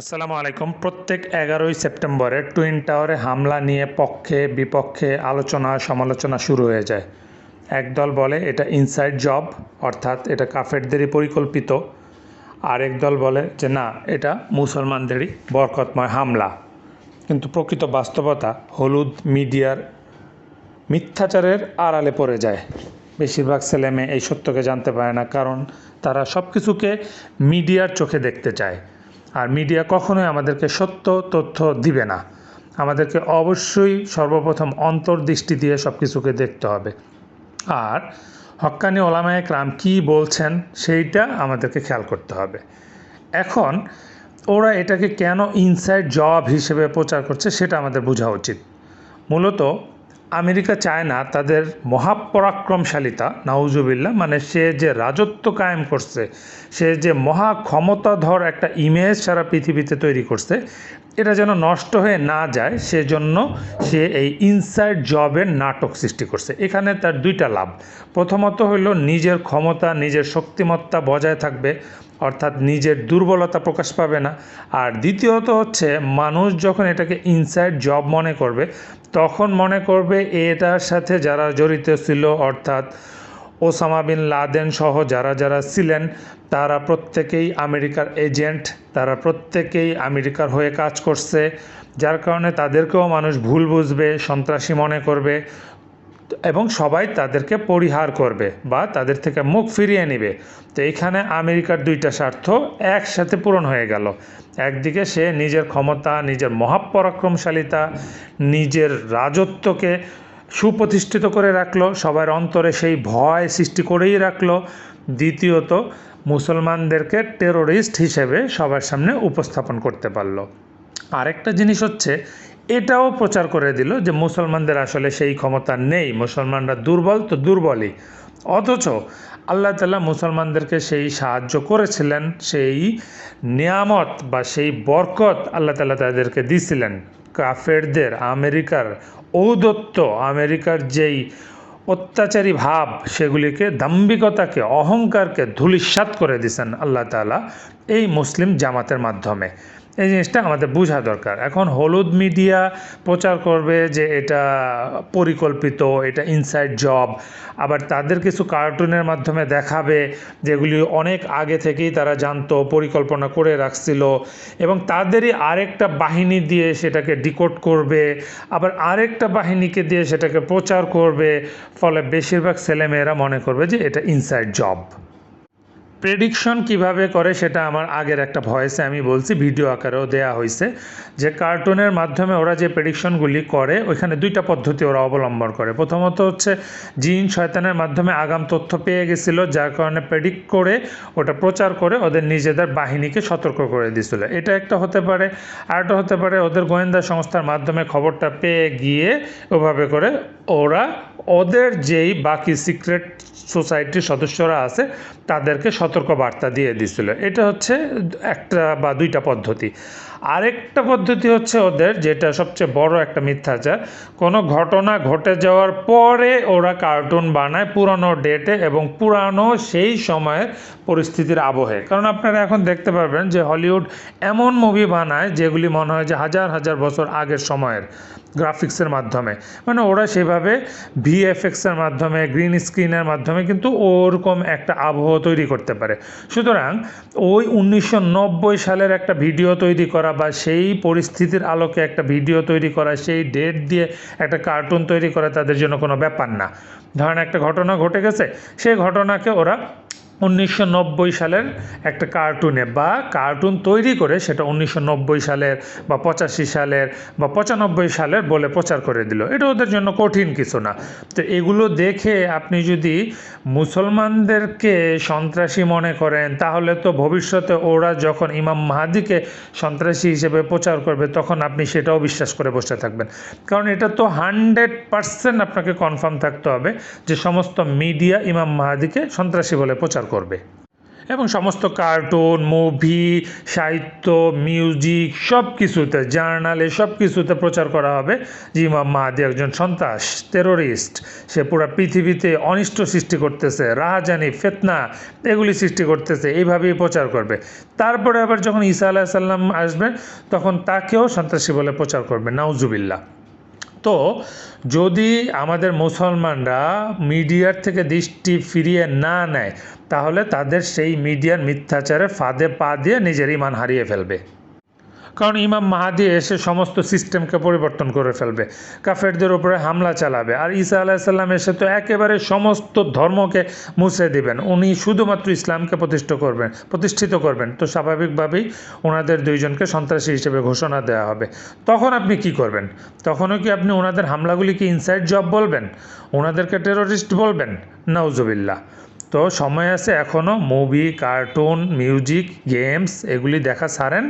আসসালামু আলাইকুম। প্রত্যেক এগারোই সেপ্টেম্বরে টুইন টাওয়ারে হামলা নিয়ে পক্ষে, বিপক্ষে আলোচনা, সমালোচনা শুরু হয়ে যায়। একদল বলে এটা ইনসাইড জব অর্থাৎ এটা কাফেরদেরই পরিকল্পিত। আরেক দল বলে যে না, এটা মুসলমানদেরই বরকতময় হামলা। কিন্তু প্রকৃত বাস্তবতা হলুদ মিডিয়ার মিথ্যাচারের আড়ালে পড়ে যায়। বেশিরভাগ ছেলে মেয়ে এই সত্যকে জানতে পারে না, কারণ তারা সব কিছুকে মিডিয়ার চোখে দেখতে চায়। আর মিডিয়া কখনোই আমাদেরকে সত্য, তথ্য দিবে না। আমাদেরকে অবশ্যই সর্বপ্রথম অন্তর্দৃষ্টি দিয়ে সব কিছুকে দেখতে হবে। আর হক্কানি ওলামায়ে ক্রাম কী বলছেন সেইটা আমাদেরকে খেয়াল করতে হবে। এখন ওরা এটাকে কেন ইনসাইড জব হিসেবে প্রচার করছে সেটা আমাদের বোঝা উচিত। মূলত আমেরিকা চায় না তাদের মহাপরাক্রমশালিতা নাউজুবিল্লা মানে সে যে রাজত্ব কায়েম করছে, সে যে মহা ক্ষমতাধর একটা ইমেজ সারা পৃথিবীতে তৈরি করছে, এটা যেন নষ্ট হয়ে না যায়, সেজন্য সে এই ইনসাইড জবের নাটক সৃষ্টি করছে। এখানে তার দুইটা লাভ। প্রথমত হলো নিজের ক্ষমতা, নিজের শক্তিমত্তা বজায় থাকবে। অর্থাৎ নিজের দুর্বলতা প্রকাশ পাবে না। আর দ্বিতীয়ত হচ্ছে, মানুষ যখন এটাকে ইনসাইড জব মনে করবে, তখন মনে করবে এটার সাথে যারা জড়িত ছিল, অর্থাৎ ওসামা বিন লাদেন সহ যারা যারা ছিলেন, তারা প্রত্যেকেই আমেরিকার এজেন্ট তারা প্রত্যেকেই আমেরিকার হয়ে কাজ করছে। যার কারণে তাদেরকেও মানুষ ভুল বুঝবে, সন্ত্রাসী মনে করবে। এবং সবাই তাদেরকে পরিহার করবে বা তাদের থেকে মুখ ফিরিয়ে নেবে। তো এইখানে আমেরিকার দুইটা স্বার্থ একসাথে পূরণ হয়ে গেল। একদিকে সে নিজের ক্ষমতা, নিজের মহাপরাক্রমশালিতা, নিজের রাজত্বকে সুপ্রতিষ্ঠিত করে রাখল, সবার অন্তরে সেই ভয় সৃষ্টি করেই রাখল। দ্বিতীয়ত, মুসলমানদেরকে টেরোরিস্ট হিসেবে সবার সামনে উপস্থাপন করতে পারল। আরেকটা জিনিস হচ্ছে এটাও প্রচার করে দিল যে মুসলমানদের আসলে সেই ক্ষমতা নেই, মুসলমানরা দুর্বল তো দুর্বলই। অথচ আল্লাহ তালা মুসলমানদেরকে সেই সাহায্য করেছিলেন, সেই নিয়ামত বা সেই বরকত আল্লাহ তালা তাদেরকে দিছিলেন। কাফেরদের, আমেরিকার ঔদত্ত আমেরিকার যেই অত্যাচারী ভাব, সেগুলিকে দাম্ভিকতাকে, অহংকারকে ধূলিসাৎ করে দিছেন আল্লাহ তালা এই মুসলিম জামাতের মাধ্যমে। এই জিনিসটা আমাদের বোঝা দরকার। এখন হলুদ মিডিয়া প্রচার করবে যে এটা পরিকল্পিত, এটা ইনসাইড জব আবার তাদের কিছু কার্টুনের মাধ্যমে দেখাবে যেগুলি অনেক আগে থেকেই তারা জানতো, পরিকল্পনা করে রাখছিল এবং তাদেরই আরেকটা বাহিনী দিয়ে সেটাকে ডিকোড করবে। আবার আরেকটা বাহিনীকে দিয়ে সেটাকে প্রচার করবে। ফলে বেশিরভাগ ছেলেমেয়েরা মনে করবে যে এটা ইনসাইড জব প্রেডিকশন কীভাবে করে সেটা আমার আগের একটা ভয়েসে আমি বলছি ভিডিও আকারেও দেয়া হয়েছে যে কার্টুনের মাধ্যমে ওরা যে প্রেডিকশনগুলি করে, ওইখানে দুইটা পদ্ধতি ওরা অবলম্বন করে। প্রথমত হচ্ছে, জিন শয়তানের মাধ্যমে আগাম তথ্য পেয়ে গেছিল, যার কারণে প্রেডিক্ট করে, ওটা প্রচার করে ওদের নিজেদের বাহিনীকে সতর্ক করে দিছিল। এটা একটা হতে পারে। আরেকটা হতে পারে, ওদের গোয়েন্দা সংস্থার মাধ্যমে খবরটা পেয়ে গিয়ে ওভাবে করে ওরা ওদের যেই বাকি সিক্রেট সোসাইটির সদস্যরা আছে, তাদেরকে সতর্ক বার্তা দিয়ে দিছিল এটা হচ্ছে একটা বা দুইটা পদ্ধতি। আরেকটা পদ্ধতি হচ্ছে ওদের, যেটা সবচেয়ে বড় একটা মিথ্যাচার। কোনো ঘটনা ঘটে যাওয়ার পরে ওরা কার্টুন বানায় পুরানো ডেটে এবং পুরানো সেই সময়ের পরিস্থিতির আবহে। কারণ আপনারা এখন দেখতে পারবেন যে হলিউড এমন মুভি বানায় যেগুলি মনে হয় যে হাজার হাজার বছর আগের সময়ের গ্রাফিক্সের মাধ্যমে। মানে ওরা সেভাবে ভিএফএক্সের মাধ্যমে, গ্রিন স্ক্রিনের মাধ্যমে কিন্তু ওরকম একটা আবহ তৈরি করতে পারে। সুতরাং ওই উনিশশো নব্বই সালের একটা ভিডিও তৈরি করা বা সেই পরিস্থিতির আলোকে একটা ভিডিও তৈরি করা, সেই ডেট দিয়ে একটা কার্টুন তৈরি করা তাদের জন্য কোনো ব্যাপার না। ধরেন একটা ঘটনা ঘটে গেছে, সেই ঘটনাকে ওরা উনিশশো নব্বই সালের একটা কার্টুনে বা কার্টুন তৈরি করে সেটা উনিশশো নব্বই সালের বা পঁচাশি সালের বা পঁচানব্বই সালের বলে প্রচার করে দিল। এটা ওদের জন্য কঠিন কিছু না। তো এগুলো দেখে আপনি যদি মুসলমানদেরকে সন্ত্রাসী মনে করেন, তাহলে তো ভবিষ্যতে ওরা যখন ইমাম মাহাদিকে সন্ত্রাসী হিসেবে প্রচার করবে, তখন আপনি সেটাও বিশ্বাস করে বসে থাকবেন। কারণ এটা তো হান্ড্রেড পারসেন্ট আপনাকে কনফার্ম থাকতে হবে যে সমস্ত মিডিয়া ইমাম মাহাদিকে সন্ত্রাসী বলে প্রচার করবে। এবং সমস্ত কার্টুন, মুভি, সাহিত্য, মিউজিক সব কিছুতে জার্নালে সব কিছুতে প্রচার করা হবে। যে ইমাম মাহাদি একজন সন্ত্রাস টেরোরিস্ট সে পুরো পৃথিবীতে অনিষ্ট সৃষ্টি করতেছে, রাহাজানি, ফেতনা, এগুলি সৃষ্টি করতেছে, এইভাবেই প্রচার করবে। তারপরে আবার যখন ঈসা আলাহ সাল্লাম আসবে তখন তাকেও সন্ত্রাসী বলে প্রচার করবে নাউজুবিল্লা তো যদি আমাদের মুসলমানরা মিডিয়ার থেকে দৃষ্টি ফিরিয়ে না নেয়, তাহলে তাদের সেই মিডিয়ার মিথ্যাচারে ফাঁদে পা দিয়ে নিজের ইমান হারিয়ে ফেলবে। কারণ ইমাম মাহাদি এসে সমস্ত সিস্টেমকে পরিবর্তন করে ফেলবে। কাফেরদের উপরে হামলা চালাবে। আর ঈসা আলাহিসাল্লাম এসে তো একেবারে সমস্ত ধর্মকে মুছে দিবেন। উনি শুধুমাত্র ইসলামকে প্রতিষ্ঠা করবেন, প্রতিষ্ঠিত করবেন। তো স্বাভাবিকভাবেই ওনাদের দুইজনকে সন্ত্রাসী হিসেবে ঘোষণা দেওয়া হবে। তখন আপনি কি করবেন? তখনও কি আপনি ওনাদের হামলাগুলিকে ইনসাইড জব বলবেন? ওনাদেরকে টেরোরিস্ট বলবেন? নাউজুবিল্লা তো সময় আছে এখনও মুভি কার্টুন মিউজিক গেমস এগুলি দেখা ছাড়েন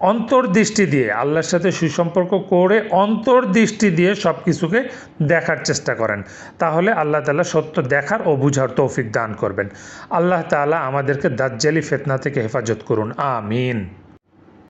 অন্তর্দৃষ্টি দিয়ে, আল্লাহর সাথে সুসম্পর্ক করে অন্তর্দৃষ্টি দিয়ে সব কিছুকে দেখার চেষ্টা করেন। তাহলে আল্লাহ তালা সত্য দেখার ও বুঝার তৌফিক দান করবেন। আল্লাহ তালা আমাদেরকে দাজ্জালি ফেতনা থেকে হেফাজত করুন। আমিন।